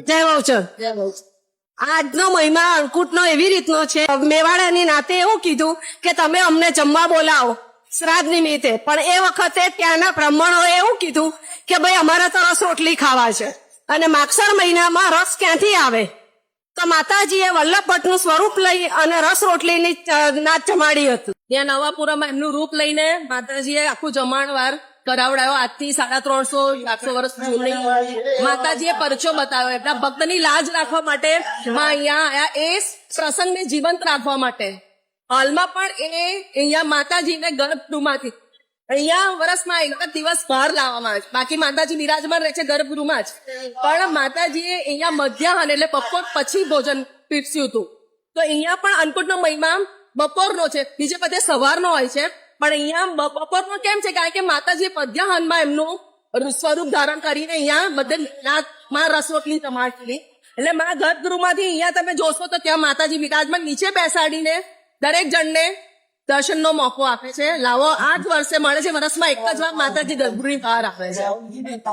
જય વૌચર આજનો મહિમા અંકુટનો એવી રીતનો છે. મેવાડાની નાતે એવું કીધું કે તમે અમને જમવા બોલાવો શ્રાદ્ધ નિમિત્તે. પણ એ વખતે ત્યાંના બ્રાહ્મણોએ એવું કીધું કે ભાઈ અમારે તો રસ રોટલી ખાવા છે. અને માગસર મહિનામાં રસ ક્યાંથી આવે? માતાજીએ વલ્લભ ભટ્ટનું સ્વરૂપ લઈ અને રસ રોટલીની નાચ જમાડી હતું. ત્યાં નવાપુરામાં એમનું રૂપ લઈને માતાજીએ આખું જમાણવાર કરાવડાયો. આજથી સાડા ત્રણસો, આઠસો વર્ષ જૂની. માતાજીએ પરચો બતાવ્યો. એટલા ભક્તની લાજ રાખવા માટે માં અહીંયા આયા. એ પ્રસંગને જીવંત રાખવા માટે. હાલમાં પણ એ અહીંયા માતાજીને ગર્ભગૃહમાંથી અહીંયા વર્ષમાં એક દિવસ બહાર લાવવામાં આવે છે. બાકી માતાજી બિરાજમાન રહે છે ગર્ભગૃહમાં જ. પણ માતાજીએ અહીંયા મધ્યાહન એટલે બપોર પછી ભોજન પીરસ્યું હતું. તો અહીંયા પણ અન્નકૂટનો મહિમા બપોરનો છે. બીજે બધે સવારનો હોય છે. પણ અહીંયા બપોરનો કેમ છે? કારણ કે માતાજીએ મધ્યાહનમાં એમનું સ્વરૂપ ધારણ કરીને અહીંયા બધે માં રસોટલી રોટલી એટલે મારા ગર્ભગૃહમાંથી અહીંયા તમે જોશો તો ત્યાં માતાજી બિરાજમાન નીચે બેસાડીને દરેક જણને દર્શનનો મોકો આપે છે. લાવો, આઠ વર્ષે મળે છે. વર્ષમાં એક જ વાર માતાજી ગર્ભગૃહની બહાર આવે છે.